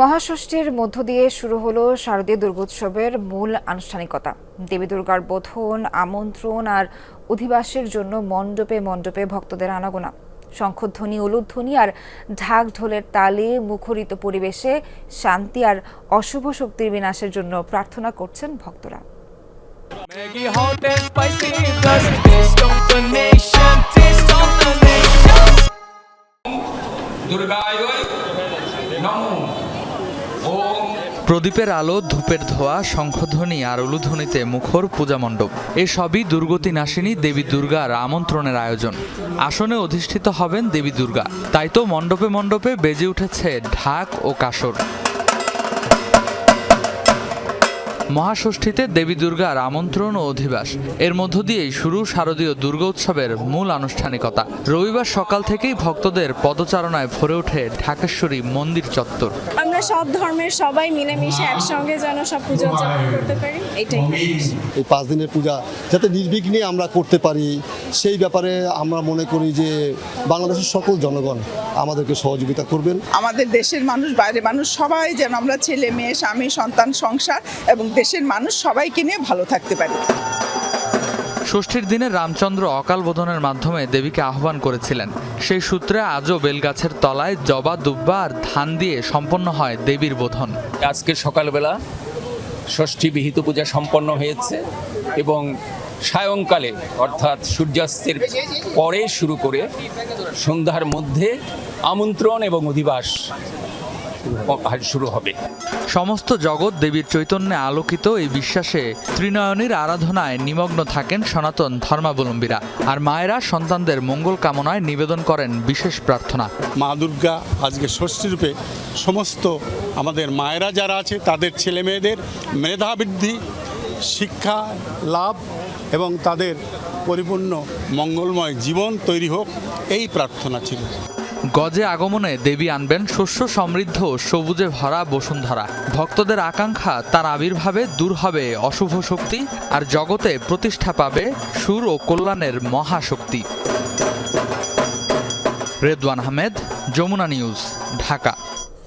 মহাষষ্ঠীর মধ্য দিয়ে শুরু হলো শারদীয় দুর্গোৎসবের মূল আনুষ্ঠানিকতা। দেবী দুর্গার বোধন, আমন্ত্রণ আর অধিবাসের জন্য মণ্ডপে মণ্ডপে ভক্তদের আনাগোনা। শঙ্খধ্বনি, উলুধ্বনি আর ঢাক ঢোলের তালে মুখরিত পরিবেশে শান্তি আর অশুভ শক্তির বিনাশের জন্য প্রার্থনা করছেন ভক্তরা. দুর্গায় নমো। প্রদীপের আলো, ধূপের ধোয়া, শঙ্খধ্বনি আর উলুধ্বনিতে মুখর পূজা মণ্ডপ। এসবই দুর্গতি নাশিনী দেবী দুর্গার আমন্ত্রণের আয়োজন। আসনে অধিষ্ঠিত হবেন দেবী দুর্গা। তাই তো মণ্ডপে মণ্ডপে বেজে উঠেছে ঢাক ও কাসর। মহাষষ্ঠীতে দেবী দুর্গার আমন্ত্রণ ও অধিবাস। এর মধ্য দিয়েই শুরু শারদীয় দুর্গা উৎসবের মূল আনুষ্ঠানিকতা। রবিবার সকাল থেকেই ভক্তদের পদচারণায় ভরে ওঠে ঢাকেশ্বরী মন্দির চত্বর। আমরা সব ধর্মের সবাই মিলেমিশে একসঙ্গে যেন সব পুজো উদযাপন করতে পারি এটাই এই পাঁচ দিনের পূজা যাতে নির্বিঘ্নে আমরা করতে পারি সেই ব্যাপারে আমরা মনে করি যে বাংলাদেশের সকল জনগণ আমাদেরকে সহযোগিতা করবেন। আমাদের দেশের মানুষ বাইরের মানুষ সবাই যেন আমরা ছেলে মেয়ে স্বামী সন্তান সংসার এবং দেশের মানুষ সবাইকে নিয়ে ভালো থাকতে পারি। ষষ্ঠীর দিনে রামচন্দ্র অকাল বোধনের মাধ্যমে দেবীকে আহ্বান করেছিলেন। সেই সূত্রে আজও বেলগাছের তলায় জবা, দুব্বা আর ধান দিয়ে সম্পন্ন হয় দেবীর বোধন। আজকে সকালবেলা ষষ্ঠী বিহিত পূজা সম্পন্ন হয়েছে এবং সায়ংকালে, অর্থাৎ সূর্যাস্তের পরে শুরু করে সন্ধ্যার মধ্যে আমন্ত্রণ এবং অধিবাস শুরু হবে। সমস্ত জগৎ দেবীর চৈতন্যে আলোকিত এই বিশ্বাসে ত্রিনয়নীর আরাধনায় নিমগ্ন থাকেন সনাতন ধর্মাবলম্বীরা আর মায়েরা সন্তানদের মঙ্গল কামনায় নিবেদন করেন বিশেষ প্রার্থনা। মা দুর্গা আজকে ষষ্ঠী রূপে সমস্ত আমাদের মায়েরা যারা আছে, তাদের ছেলে মেয়েদের মেধাবৃদ্ধি, শিক্ষা, লাভ এবং তাদের পরিপূর্ণ মঙ্গলময় জীবন তৈরি হোক, এই প্রার্থনা ছিল। গজে আগমনে দেবী আনবেন শস্য সমৃদ্ধ সবুজে ভরা বসুন্ধরা। ভক্তদের আকাঙ্ক্ষা তার আবির্ভাবে দূর হবে অশুভ শক্তি আর জগতে প্রতিষ্ঠা পাবে সুর ও কল্যাণের মহাশক্তি। রেদওয়ান আহমেদ, যমুনা নিউজ, ঢাকা।